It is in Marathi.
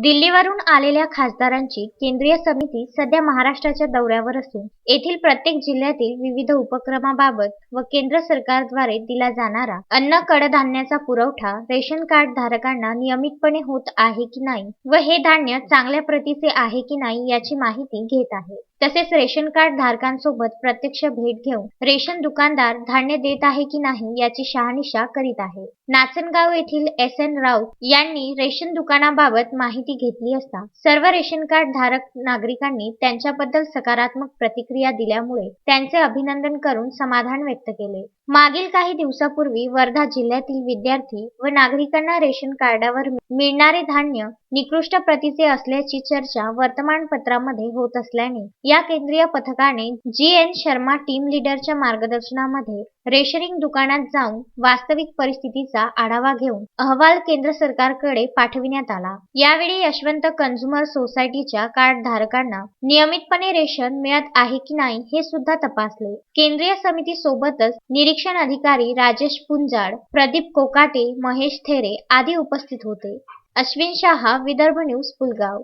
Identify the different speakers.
Speaker 1: दिल्लीवरून आलेल्या खासदारांची केंद्रीय समिती सध्या महाराष्ट्राच्या दौऱ्यावर असून येथील प्रत्येक जिल्ह्यातील विविध उपक्रमाबाबत व केंद्र सरकारद्वारे दिला जाणारा अन्न कडधान्याचा पुरवठा रेशन कार्ड धारकांना नियमितपणे होत आहे की नाही व हे धान्य चांगल्या प्रतीचे आहे की नाही याची माहिती घेत आहे. तसेच रेशन कार्ड धारकांसोबत प्रत्यक्ष भेट घेऊन रेशन दुकानदार धान्य देत आहे की नाही याची शहानिशा करीत आहे. नाचनगाव येथील एस एन राऊत यांनी रेशन दुकानाबाबत माहिती माहिती घेतली असता सर्व रेशन कार्ड धारक नागरिकांनी त्यांच्याबद्दल सकारात्मक प्रतिक्रिया दिल्यामुळे त्यांचे अभिनंदन करून समाधान व्यक्त केले. मागील काही दिवसापूर्वी वर्धा जिल्ह्यातील विद्यार्थी व नागरिकांना रेशन कार्डावर मिळणारे धान्य निकृष्ट प्रतीचे असल्याची चर्चा वर्तमानपत्रामध्ये होत असल्याने या केंद्रीय पथकाने जी एन शर्मा टीम लीडरच्या मार्गदर्शनामध्ये रेशनिंग दुकानात जाऊन वास्तविक परिस्थितीचा आढावा घेऊन अहवाल केंद्र सरकारकडे पाठविण्यात आला. यावेळी यशवंत कन्झ्युमर सोसायटीच्या कार्ड धारकांना नियमितपणे रेशन मिळत आहे की नाही हे सुद्धा तपासले. केंद्रीय समिती सोबतच निरीक्षण अधिकारी राजेश पुंजाड प्रदीप कोकाटे महेश थेरे आदी उपस्थित होते. अश्विन शहा विदर्भ न्यूज पुलगाव.